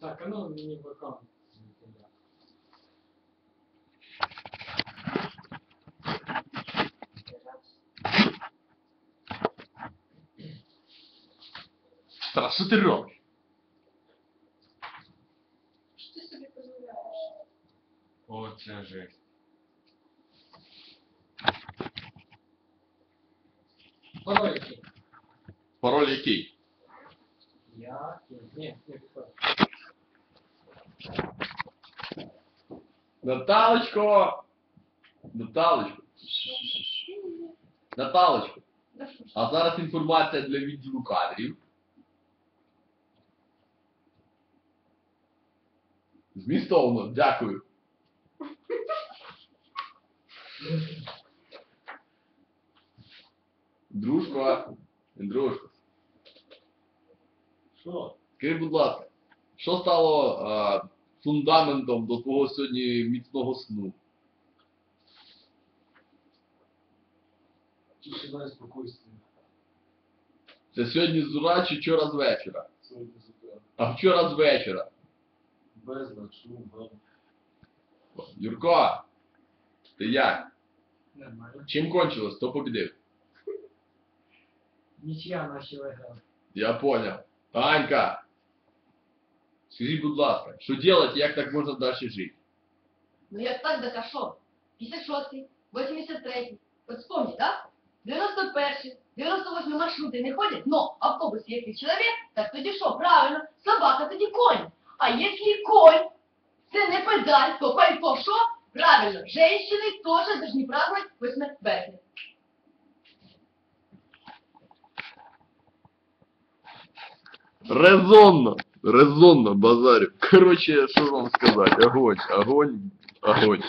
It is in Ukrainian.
Так, а ну мені бокам. Тарас, що ти робиш? Що ти собі дозволяєш? О, це жесть. Пароль який? Пароль який? Я? Ні, не підходить. Наталочко! Наталочко! Наталочко! А зараз інформація для відділу кадрів. Змістовно, дякую. Дружко, дружко, Що? скажи, будь ласка, що стало а, фундаментом до твого сьогодні міцного сну? Тишина і спокійствие. Це сьогодні з утра чи вчора з вечора? Сьогодні зупинка. А вчора з вечора. Безлад, шум, гам. Юрко, ти як? Нормально. Чим кончилось? Хто побідив? Нічия наші виграли. Я понял. Анька, скажіть, будь ласка, що делать, як так можна далі жити? Ну як так, так а що? 56-й, 83-й. От вспомни, так? 91-й, 98-й маршрути не ходять, но автобус який чоловік, так тоді що, правильно, собака тоді конь. А якщо конь, це не педаль, то пальто що? Правильно, женщины тоже должны праздновать 8 березня. Резонно, резонно, базарю. Короче, що вам сказати, огонь, огонь, огонь.